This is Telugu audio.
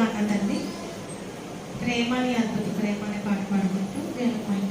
ప్రేమ తండ్రి ప్రేమ అని అద్భుత ప్రేమ అనే పాట పాడుకుంటూ నేను మహిమపరుచుకున్నాం